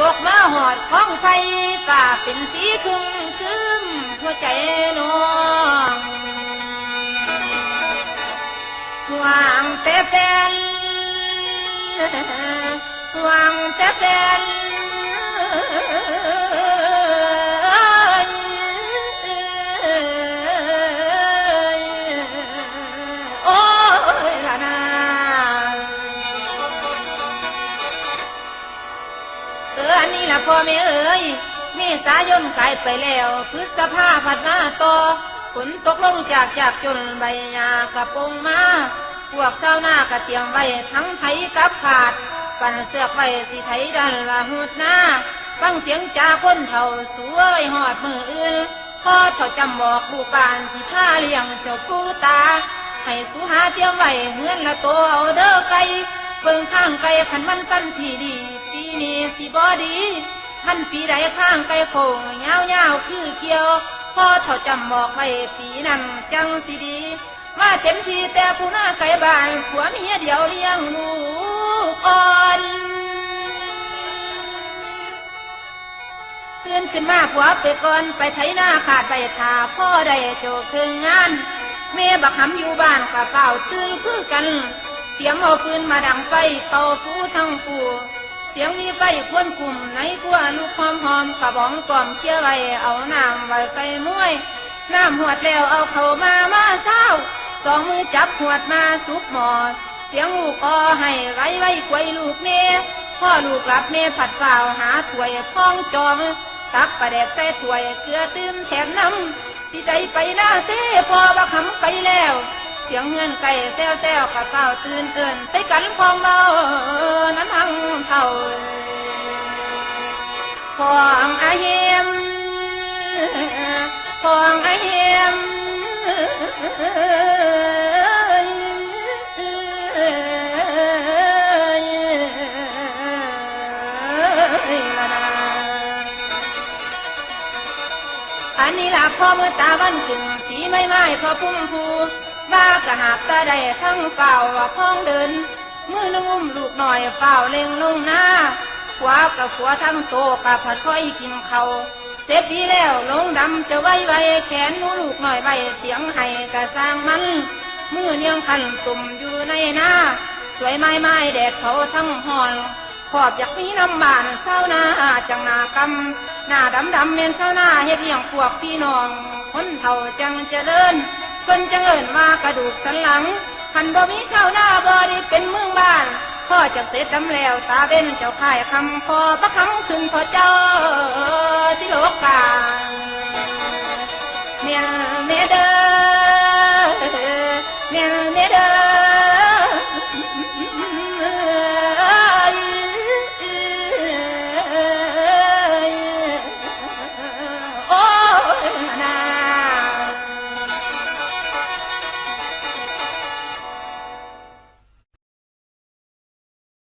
ตกมาหอดข้องไฟฝ่าเป็นสีคึมคึมหัวใจน้องหวางแต่แฟนหวางแต่แฟน เอออันนี้ละพ่อแม่เอ๋ยเมษายนกลายไปแล้วพฤษภาผัดมาต่อฝนตกลงจากจากจนใบหญ้ากระโปงมาพวกชาวนาก็เตรียมไว้ทั้งไถกับขาด ปั่นเสือกไว้สิไถดันละหุดหน้าฟังเสียงจ่าคนเท่าสวยหอดมืออื่นพ่อเท่าจำบอกลูกบ้านสิพาเลี้ยงเจ้าปูตา ให้สุหาเตรียมไว้เฮือนละตัวเอาเด้อไก่เบิ่งข้างไก่ขันมันสั้นทีดี ปีนี้สิบอดีท่านปีใดข้างไก่โคงยาวยาวคือเกี่ยวพ่อเท่าจำบอกไว้ปีนั้นจังสิดี มาเต็มทีแต่ผู้หน้าไก่บ้านผัวเมียเดียวเลี้ยงลูกอ่อนตื่นขึ้นมาผัวไปก่อนไปไถหน้าขาดใบทาพ่อได้โจคืองงานแม่บักหำอยู่บ้านกะเป่าตื่นคือกัน เตรียมเอาปืนมาดังไฟเป่าฟูทั้งฟู เสียงมีไฟควนกลุ่มในกัวลูกหอมหอมกระบองกล่อมเชี่ยไว้เอาน้ำไว้ใส่มวยน้ำหวดแล้วเอาเข้ามามาเศร้าสองมือจับหวดมาสุกหมอด เสียงลูกออให้ไว้ไว้ควยลูกเน่พ่อลูกหลับเมผัดเปล่าหาถ้วยพ้องจองตักประแดกใส่ถ้วยเกลือตื้มแถมน้ำสิไดไปหน้าเซ่พอบักหำไปแล้ว เสียงเงินไก่แซวแซวกะเฝ้าตื่นเอินใส่กันพองเบานั้นทั้งเท่าพองอาเฮมพองอาเฮียมอันนี้ล่ะพ่อมือตาวันกึ่งสีไม่ไม้พอพุ่มพู บ้ากะหาบตาได้ทั้งเฝ้าว่าพ้องเดินมือนึงอุ้มลูกหน่อยเฝ้าเล็งลงหน้าขวากับขวาทั้งโตกับผัดค่อยกินเขาเสร็จดีแล้วลงดำจะไว้ไว้แขนนูลูกหน่อยไว้เสียงให้กะสร้างมัน มือเนียงคันตุ่มอยู่ในหน้า สวยไม้ไม้แดดเผาทั้งหอนขอบอยากมีน้ำบานเศร้าหน้าจังหนากำหน้าดำดำเมียนเศร้าหน้าเฮ็ดเลี้ยงพวกพี่น้อง คนเฒ่าจังเจริญ เพิ่นจังเอิญว่ากระดูกสันหลังหันบ่มีชาวนาบ่ได้เป็นเมืองบ้านพ่อจะเสร็จทำแล้วตาเว้นเจ้าข่ายคำพอประคำขึ้นพอเจ้าสิโลกกาเนี่ยเนเดอ